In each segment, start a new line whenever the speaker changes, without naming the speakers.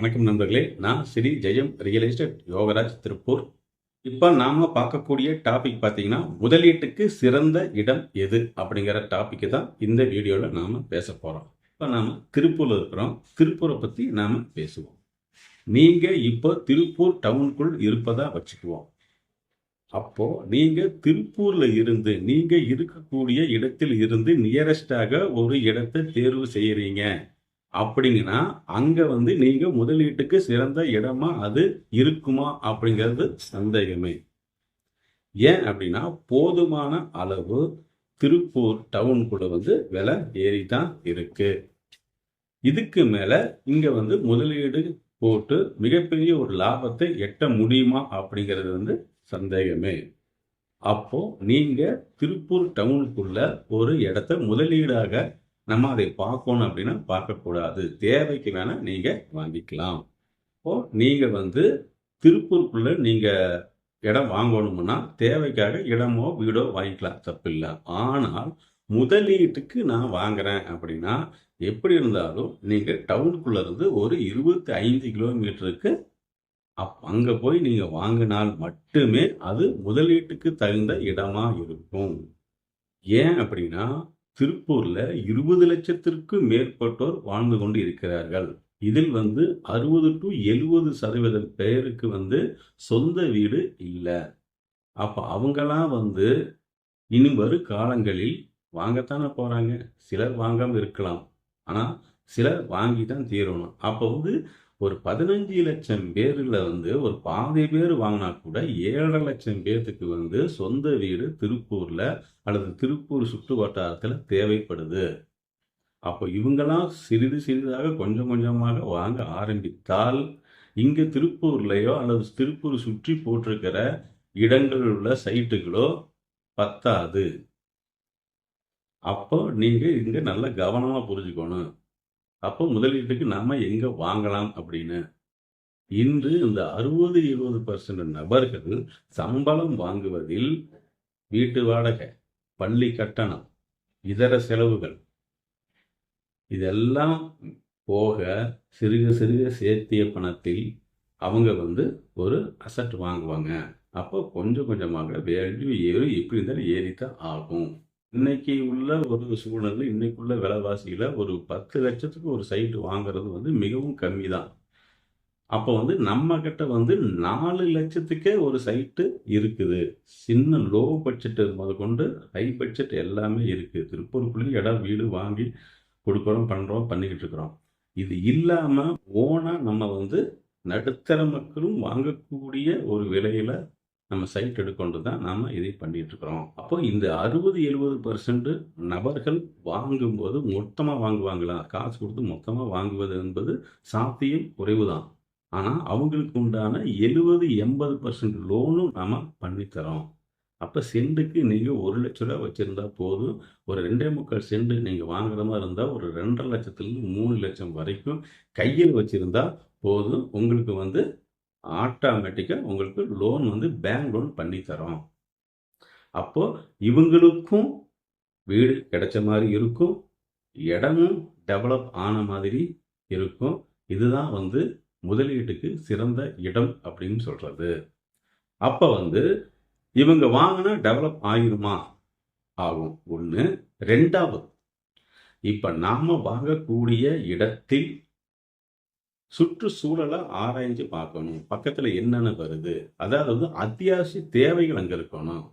வணக்கம் நண்பர்களே நான் ஸ்ரீ ஜெயம் ரியல் எஸ்டேட் யோகராஜ் திருப்பூர். இப்போ நாம் பார்க்கக்கூடிய டாபிக் பார்த்தீங்கன்னா முதலீட்டுக்கு சிறந்த இடம் எது அப்படிங்கிற டாப்பிக்கு தான் இந்த வீடியோவில் நாம் பேச போகிறோம் இப்போ நாம் திருப்பூரில் இருக்கிறோம். திருப்பூரை பற்றி நாம் பேசுவோம். நீங்கள் இப்போ திருப்பூர் டவுனுக்குள் இருப்பதா வச்சுக்குவோம். அப்போ நீங்க திருப்பூர்ல இருந்து நீங்க இருக்கக்கூடிய இடத்தில் இருந்து நியரஸ்டாக ஒரு இடத்தை தேர்வு செய்யறீங்க. அப்படிங்கன்னா அங்க வந்து நீங்க முதலீட்டுக்கு சிறந்த இடமா அது இருக்குமா அப்படிங்கிறது சந்தேகமே. ஏன் அப்படின்னா போதுமான அளவு திருப்பூர் டவுனுக்குள்ள வந்து விலை ஏறி தான் இருக்கு. இதுக்கு மேல இங்க வந்து முதலீடு போட்டு மிகப்பெரிய ஒரு லாபத்தை எட்ட முடியுமா அப்படிங்கிறது வந்து சந்தேகமே. அப்போ நீங்க திருப்பூர் டவுனுக்குள்ள ஒரு இடத்த முதலீடாக நம்ம அதை பார்க்கணும் அப்படின்னா பார்க்கக்கூடாது. தேவைக்கு வேணால் நீங்கள் வாங்கிக்கலாம். இப்போ நீங்கள் வந்து திருப்பூருக்குள்ள நீங்கள் இடம் வாங்கணும்னா தேவைக்காக இடமோ வீடோ வாங்கிக்கலாம். தப்பில்லை. ஆனால் முதலீட்டுக்கு நான் வாங்குறேன் அப்படின்னா எப்படி இருந்தாலும் நீங்கள் டவுனுக்குள்ள இருந்து ஒரு இருபத்தி ஐந்து கிலோமீட்டருக்கு அப் அங்கே போய் நீங்கள் வாங்கினால் மட்டுமே அது முதலீட்டுக்கு தகுந்த இடமா இருக்கும். ஏன் அப்படின்னா திருப்பூர்ல இருபது லட்சத்திற்கு மேற்பட்டோர் வாழ்ந்து கொண்டு இருக்கிறார்கள். இதில் வந்து அறுபது டு எழுபது சதவீதம் பேருக்கு வந்து சொந்த வீடு இல்லை. அப்ப அவங்களாம் வந்து இனி வரும் காலங்களில் வாங்கத்தானே போறாங்க? சிலர் வாங்காம இருக்கலாம். ஆனா சிலர் வாங்கி தான் தீரணும். அப்போ வந்து ஒரு பதினஞ்சு லட்சம் பேர்ல வந்து ஒரு பாதி பேர் வாங்கினா கூட ஏழரை லட்சம் பேர்த்துக்கு வந்து சொந்த வீடு திருப்பூர்ல அல்லது திருப்பூர் சுற்று வட்டாரத்தில் தேவைப்படுது. அப்போ இவங்கெல்லாம் சிறிது சிறிதாக கொஞ்சம் கொஞ்சமாக வாங்க ஆரம்பித்தால் இங்க திருப்பூர்லயோ அல்லது திருப்பூர் சுற்றி போட்டிருக்கிற இடங்களில் உள்ள சைட்டுகளோ பத்தாது. அப்போ நீங்க இங்க நல்ல கவனமா புரிஞ்சுக்கணும். அப்போ முதலீட்டுக்கு நாம எங்க வாங்கலாம் அப்படின்னு? இன்று இந்த அறுபது இருபது பர்சன்ட் நபர்கள் சம்பளம் வாங்குவதில் வீட்டு வாடகை பள்ளி கட்டணம் இதர செலவுகள் இதெல்லாம் போக சிறுக சிறுக சேர்த்திய பணத்தில் அவங்க வந்து ஒரு அசட் வாங்குவாங்க. அப்போ கொஞ்சம் கொஞ்சமாக வேல்யூ ஏறி இப்படி இருந்தாலும் ஏறித்தான் ஆகும். இன்னைக்கு உள்ள ஒரு சூழ்நிலை இன்னைக்குள்ள விலைவாசியில் ஒரு பத்து லட்சத்துக்கு ஒரு சைட்டு வாங்குறது வந்து மிகவும் கம்மி தான் அப்போ வந்து நம்ம கிட்ட வந்து நாலு லட்சத்துக்கே ஒரு சைட்டு இருக்குது. சின்ன லோ பட்ஜெட் முதற்கொண்டு ஹை பட்ஜெட் எல்லாமே இருக்குது திருப்பூருக்குள்ளேயும் இடம் வீடு வாங்கி கொடுக்குறோம் பண்ணுறோம் பண்ணிக்கிட்டு இருக்கிறோம். இது இல்லாமல் ஓனாக நம்ம வந்து நடுத்தர மக்களும் வாங்கக்கூடிய ஒரு விலையில நம்ம சைட் எடுக்கொண்டு தான் நாம் இதை பண்ணிகிட்ருக்குறோம் இருக்கிறோம் அப்போ இந்த அறுபது எழுபது பர்சன்ட் நபர்கள் வாங்கும்போது மொத்தமாக வாங்குவாங்களா? காசு கொடுத்து மொத்தமாக வாங்குவது என்பது சாத்தியம் குறைவு தான் ஆனால் அவங்களுக்கு உண்டான எழுபது எண்பது பர்சன்ட் லோனும் நாம் பண்ணித்தரோம். அப்போ செண்டுக்கு நீங்கள் ஒரு லட்ச ரூபா வச்சுருந்தா போதும். ஒரு ரெண்டே முக்கால் செண்டு நீங்கள் வாங்குற மாதிரி இருந்தால் ஒரு ரெண்டரை லட்சத்துலேருந்து மூணு லட்சம் வரைக்கும் கையில் வச்சுருந்தா போதும். உங்களுக்கு வந்து ஆட்டோமேட்டிக்காக உங்களுக்கு லோன் வந்து பேங்க் லோன் பண்ணி தரோம் அப்போ இவங்களுக்கும் வீடு கிடைச்ச மாதிரி இருக்கும். இடமும் டெவலப் ஆன மாதிரி இருக்கும். இதுதான் வந்து முதலீட்டுக்கு சிறந்த இடம் அப்படின்னு சொல்கிறது அப்போ வந்து இவங்க வாங்கினா டெவலப் ஆகிருமா ஆகும். ஒன்று ரெண்டாவது இப்போ நாம் வாங்கக்கூடிய இடத்தில் சுற்றுச்சூழலை ஆராய்ஞ்சு பார்க்கணும். பக்கத்துல என்னென்ன வருது? அதாவது அத்தியாவசிய தேவைகள் அங்க இருக்கணும்.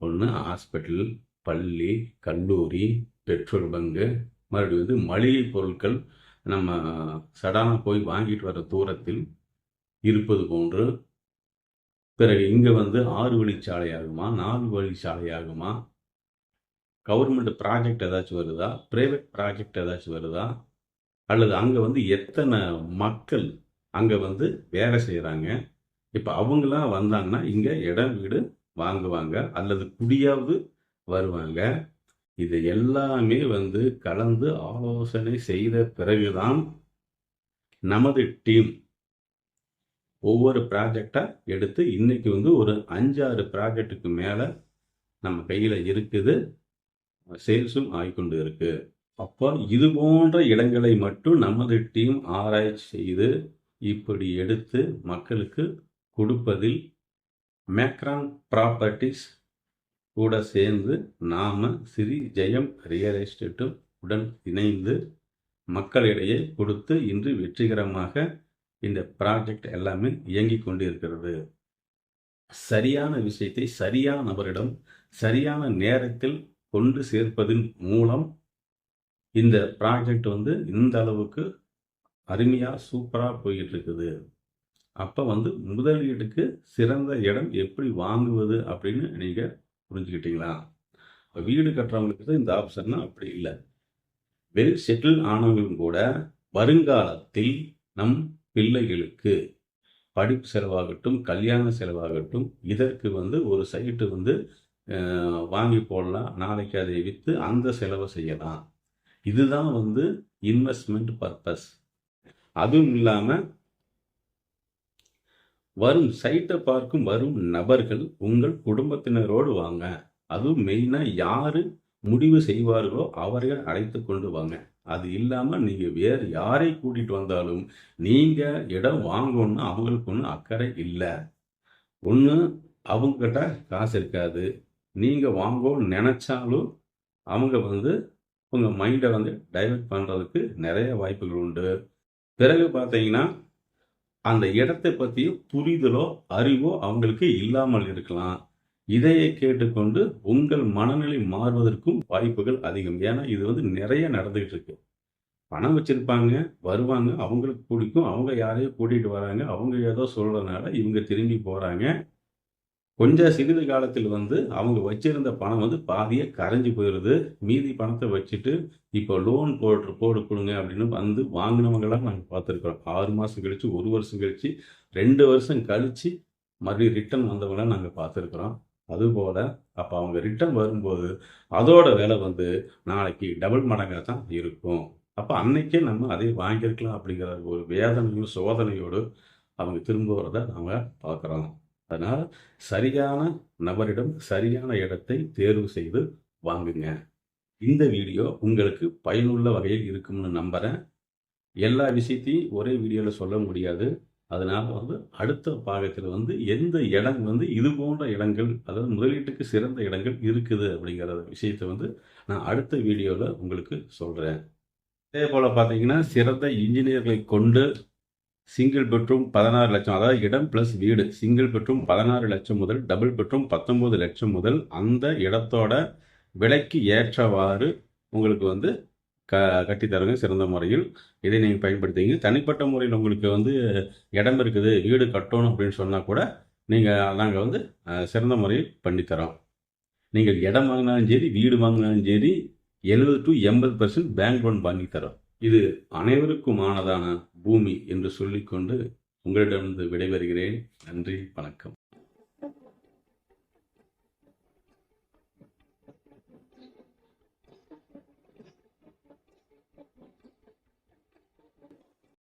ஒன்று ஹாஸ்பிட்டல் பள்ளி கல்லூரி பெட்ரோல் பங்கு மறுபடியும் வந்து மளிகை பொருட்கள். நம்ம சடானா போய் வாங்கிட்டு வர தூரத்தில் இருப்பது போன்று. பிறகு இங்கே வந்து ஆறு வழிச்சாலை ஆகுமா நாலு வழிச்சாலை ஆகுமா கவர்மெண்ட் ப்ராஜெக்ட் ஏதாச்சும் வருதா? ப்ரைவேட் ப்ராஜெக்ட் ஏதாச்சும் வருதா? அல்லது அங்கே வந்து எத்தனை மக்கள் அங்கே வந்து வேலை செய்கிறாங்க இப்போ அவங்களாம் வந்தாங்கன்னா இங்கே இடம் வீடு வாங்குவாங்க அல்லது குடியாவது வருவாங்க. இது எல்லாமே வந்து கலந்து ஆலோசனை செய்த பிறகுதான் நமது டீம் ஒவ்வொரு ப்ராஜெக்டாக எடுத்து இன்னைக்கு வந்து ஒரு அஞ்சாறு ப்ராஜெக்ட்டுக்கு மேலே நம்ம கையில் இருக்குது. சேல்ஸும் ஆகிக்கொண்டு இருக்குது அப்போ இது போன்ற இடங்களை மட்டும் நமது டீம் ஆராய்ச்சி செய்து இப்படி எடுத்து மக்களுக்கு கொடுப்பதில் மேக்ரான் ப்ராப்பர்ட்டிஸ் கூட சேர்ந்து நாம் ஸ்ரீ ஜெயம் ரியல் எஸ்டேட்டும் உடன் இணைந்து மக்களிடையே கொடுத்து இன்று வெற்றிகரமாக இந்த ப்ராஜெக்ட் எல்லாமே இயங்கிக் கொண்டிருக்கிறது. சரியான விஷயத்தை சரியான நபரிடம் சரியான நேரத்தில் கொண்டு சேர்ப்பதன் மூலம் இந்த ப்ராஜெக்ட் வந்து இந்த அளவுக்கு அருமையாக சூப்பராக போயிட்டு இருக்குது அப்போ வந்து முதலீட்டுக்கு சிறந்த இடம் எப்படி வாங்குவது அப்படின்னு நீங்கள் புரிஞ்சுக்கிட்டீங்களா? இப்போ வீடு கட்டுறவங்களுக்கு தான் இந்த ஆப்ஷன்னா அப்படி இல்லை. வெல் செட்டில் ஆனவங்களும் கூட வருங்காலத்தில் நம் பிள்ளைகளுக்கு படிப்பு செலவாகட்டும் கல்யாண செலவாகட்டும் இதற்கு வந்து ஒரு சைட்டு வந்து வாங்கி போடலாம். நாளைக்கு அதை விற்று அந்த செலவை செய்யலாம். இதுதான் வந்து இன்வெஸ்ட்மெண்ட் பர்பஸ் அதுவும் இல்லாமல் வரும் சைட்டை பார்க்கும் வரும் நபர்கள் உங்கள் குடும்பத்தினரோடு வாங்க. அதுவும் மெயினாக யாரு முடிவு செய்வார்களோ அவர்கள் அழைத்து கொண்டு வாங்க. அது இல்லாமல் நீங்கள் வேறு யாரை கூட்டிகிட்டு வந்தாலும் நீங்கள் இடம் வாங்கணும்னு அவங்களுக்கு ஒன்றும் அக்கறை இல்லை. ஒன்று அவங்ககிட்ட காசு இருக்காது. நீங்கள் வாங்கணும்னு நினச்சாலும் அவங்க வந்து உங்கள் மைண்டை வந்து டைவெர்ட் பண்ணுறதுக்கு நிறைய வாய்ப்புகள் உண்டு. பிறகு பார்த்தீங்கன்னா அந்த இடத்தை பற்றிய புரிதலோ அறிவோ அவங்களுக்கு இல்லாமல் இருக்கலாம். இதையே கேட்டுக்கொண்டு உங்கள் மனநிலை மாறுவதற்கும் வாய்ப்புகள் அதிகம். ஏன்னா இது வந்து நிறைய நடந்துகிட்டு இருக்கு. பணம் வச்சிருப்பாங்க வருவாங்க அவங்களுக்கு பிடிக்கும். அவங்க யாரையோ கூட்டிகிட்டு வராங்க அவங்க ஏதோ சொல்கிறதுனால இவங்க திரும்பி போகிறாங்க கொஞ்சம் சிறிது காலத்தில் வந்து அவங்க வச்சிருந்த பணம் வந்து பாதியை கரைஞ்சி போயிடுது மீதி பணத்தை வச்சுட்டு இப்போ லோன் போட்டு போடு கொடுங்க அப்படின்னு வந்து வாங்கினவங்களாம் நாங்கள் பார்த்துருக்குறோம். ஆறு மாதம் கழித்து ஒரு வருஷம் கழித்து ரெண்டு வருஷம் கழித்து மறுபடியும் ரிட்டர்ன் வந்தவங்களாம் நாங்கள் பார்த்துருக்குறோம். அதுபோல் அப்போ அவங்க ரிட்டர்ன் வரும்போது அதோட விலை வந்து நாளைக்கு டபுள் மடங்காக தான் இருக்கும். அப்போ அன்னைக்கே நம்ம அதை வாங்கியிருக்கலாம் அப்படிங்கிற ஒரு வேதனையும் சோதனையோடு அவங்க திரும்ப வரதை நாம பார்க்குறோம். அதனால் சரியான நபரிடம் சரியான இடத்தை தேர்வு செய்து வாங்குங்க. இந்த வீடியோ உங்களுக்கு பயனுள்ள வகையில் இருக்கும்னு நம்புகிறேன் எல்லா விஷயத்தையும் ஒரே வீடியோவில் சொல்ல முடியாது. அதனால் வந்து அடுத்த பாகத்தில் வந்து எந்த இடம் வந்து இது போன்ற இடங்கள் அதாவது முதலீட்டுக்கு சிறந்த இடங்கள் இருக்குது அப்படிங்கிற விஷயத்தை வந்து நான் அடுத்த வீடியோவில் உங்களுக்கு சொல்கிறேன் அதே போல் பார்த்தீங்கன்னா சிறந்த இன்ஜினியர்களை கொண்டு சிங்கிள் பெட்ரூம் பதினாறு லட்சம். அதாவது இடம் ப்ளஸ் வீடு. சிங்கிள் பெட்ரூம் பதினாறு லட்சம் முதல் டபுள் பெட்ரூம் பத்தொம்போது லட்சம் முதல் அந்த இடத்தோட விலைக்கு ஏற்றவாறு உங்களுக்கு வந்து க கட்டித்தருங்க சிறந்த முறையில். இதை நீங்கள் பயன்படுத்திங்க. தனிப்பட்ட முறையில் உங்களுக்கு வந்து இடம் இருக்குது வீடு கட்டணும் அப்படின்னு சொன்னால் கூட நீங்கள் நாங்கள் வந்து சிறந்த முறையில் பண்ணித்தரோம். நீங்கள் இடம் வாங்கினாலும் சரி வீடு வாங்கினாலும் சரி எழுபது டு எண்பது பர்சன்ட் பேங்க் லோன் வாங்கி தரோம் இது அனைவருக்குமானதான பூமி என்று சொல்லிக்கொண்டு உங்களிடமிருந்து விடைபெறுகிறேன். நன்றி வணக்கம்.